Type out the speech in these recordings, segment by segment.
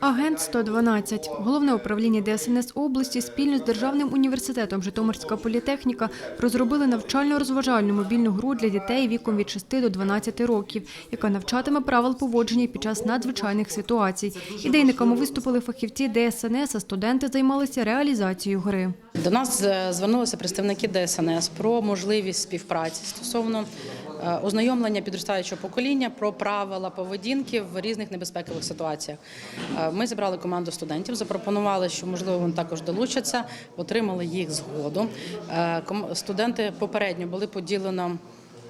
Агент 112. Головне управління ДСНС області спільно з Державним університетом Житомирська політехніка розробили навчально-розважальну мобільну гру для дітей віком від 6 до 12 років, яка навчатиме правил поводження під час надзвичайних ситуацій. Ідейниками виступили фахівці ДСНС, а студенти займалися реалізацією гри. До нас е, звернулися представники ДСНС про можливість співпраці стосовно ознайомлення підростаючого покоління про правила поведінки в різних небезпекових ситуаціях. Е, Ми зібрали команду студентів, запропонували, що можливо вони також долучаться, отримали їх згоду. Е, Студенти попередньо були поділено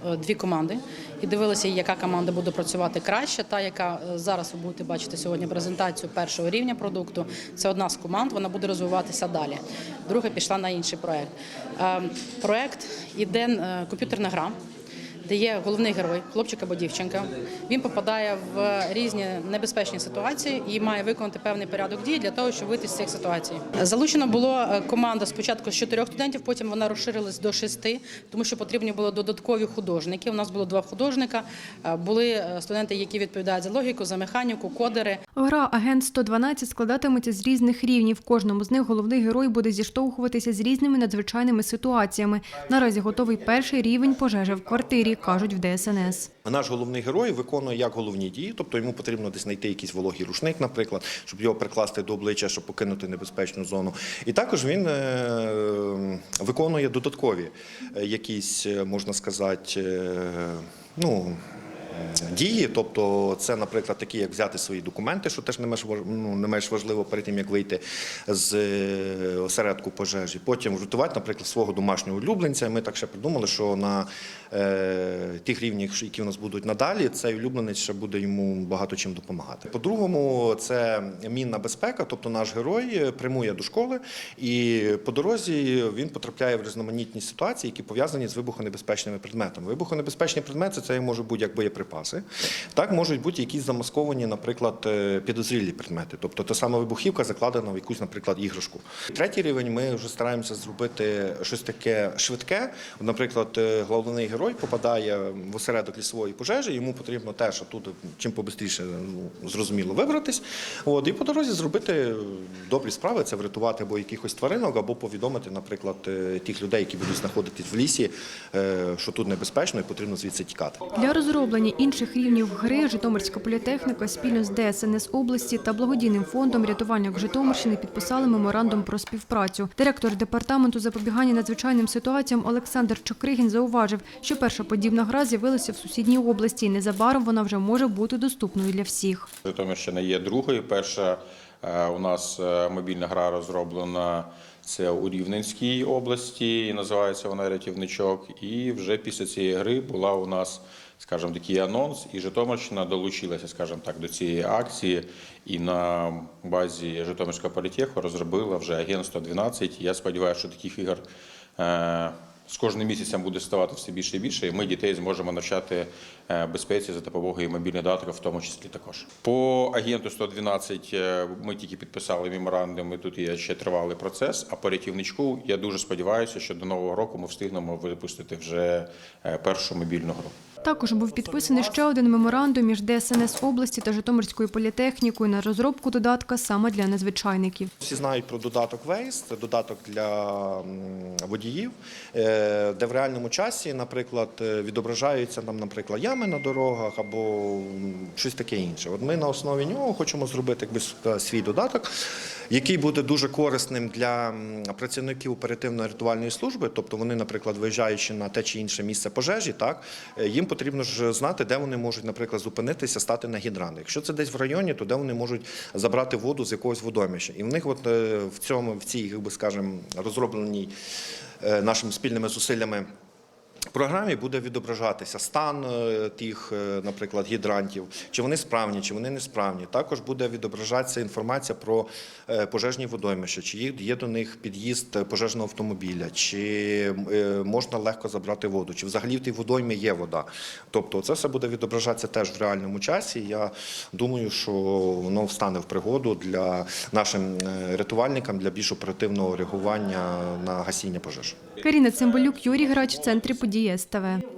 е, дві команди і дивилися, яка команда буде працювати краще. Та яка е, зараз ви будете бачити сьогодні презентацію першого рівня продукту. Це одна з команд, вона буде розвиватися далі. Друга пішла на інший проект. Е, Проект іде е, комп'ютерна гра. Де є головний герой, хлопчик або дівчинка. Він попадає в різні небезпечні ситуації і має виконати певний порядок дій для того, щоб вийти з цих ситуацій. Залучено було е, команда спочатку з чотирьох студентів, потім вона розширилась до шести, тому що потрібні були додаткові художники. У нас було два художника. Е, Були е, студенти, які відповідають за логіку, за механіку, кодери. Гра Агент 112 складатиметься з різних рівнів. Кожному з них головний герой буде зіштовхуватися з різними надзвичайними ситуаціями. Наразі готовий перший рівень пожежі в квартирі, кажуть в ДСНС. Наш головний герой виконує як головні дії, тобто йому потрібно десь знайти якийсь вологий рушник, наприклад, щоб його прикласти до обличчя, щоб покинути небезпечну зону. І також він е, виконує додаткові е, якісь, е, можна сказати, ну. Дії, тобто це, наприклад, такі, як взяти свої документи, що теж не менш ну, не менш важливо перед тим, як вийти з е, осередку пожежі. Потім врятувати, наприклад, свого домашнього улюбленця. Ми так ще придумали, що на е, тих рівнях, які у нас будуть надалі, цей улюбленець ще буде йому багато чим допомагати. По-другому, це мінна безпека, тобто наш герой прямує до школи, і по дорозі він потрапляє в різноманітні ситуації, які пов'язані з вибухонебезпечними предметами. Вибухонебезпечні предмети це можуть бути як боєприпаси, так можуть бути якісь замасковані, наприклад, е, підозрілі предмети. Тобто та сама вибухівка закладена в якусь, наприклад, іграшку. Третій рівень ми вже стараємося зробити щось таке швидке. Наприклад, е, головний герой попадає в осередок лісової пожежі, йому потрібно теж тут чим побистріше ну, зрозуміло вибратись. От, і по дорозі зробити добрі справи, це врятувати або якихось тваринок, або повідомити, наприклад, е, тих людей, які будуть знаходитись в лісі, що тут небезпечно і потрібно звідси тікати. Для розроблення інших рівнів гри Житомирська політехніка спільно з ДСНС області та благодійним фондом рятувальник Житомирщини підписали меморандум про співпрацю. Директор департаменту запобігання надзвичайним ситуаціям Олександр Чокригін зауважив, що перша подібна гра з'явилася в сусідній області. і Незабаром вона вже може бути доступною для всіх. Житомирщина є другою. Перша е, у нас е, мобільна гра розроблена це у Рівненській області, і називається вона Рятівничок. І вже після цієї гри була у нас, скажімо, такий анонс, і Житомирщина долучилася, скажімо так, до цієї акції. І на базі Житомирського політеху розробила вже агент 112. Я сподіваюся, що таких ігор. е, з кожним місяцем буде ставати все більше і більше, і ми дітей зможемо навчати е, безпеці за допомогою мобільних додатків, в тому числі також. По агенту 112 е, ми тільки підписали меморандум, і тут є ще тривалий процес. А по рятівничку я дуже сподіваюся, що до нового року ми встигнемо випустити вже першу мобільну гру. Також був підписаний ще один меморандум між ДСНС області та Житомирською політехнікою на розробку додатка саме для надзвичайників. Всі знають про додаток Waze, це додаток для водіїв, е, де в реальному часі, наприклад, е, відображаються там, наприклад, ями на дорогах або щось таке інше. От ми на основі нього хочемо зробити якби свій додаток, який буде дуже корисним для працівників оперативно-рятувальної служби. Тобто вони, наприклад, виїжджаючи на те чи інше місце пожежі, так е, їм потрібно ж знати, де вони можуть, наприклад, зупинитися, стати на гідрант. Якщо це десь в районі, то де вони можуть забрати воду з якогось водоміща. І в них, от е, в цьому, в цій, як би скажемо, розробленій е, нашими спільними зусиллями. Програмі буде відображатися стан е, тих, е, наприклад, гідрантів, чи вони справні, чи вони несправні. Також буде відображатися інформація про е, пожежні водоймища, чи є- до них під'їзд пожежного автомобіля, чи можна легко забрати воду, чи взагалі в тій водоймі є вода. Тобто це все буде відображатися теж в реальному часі. Я думаю, що воно встане в пригоду для нашим рятувальникам для більш оперативного реагування на гасіння пожеж. Каріна Цимбалюк, Юрій Грач, в центрі події СТВ.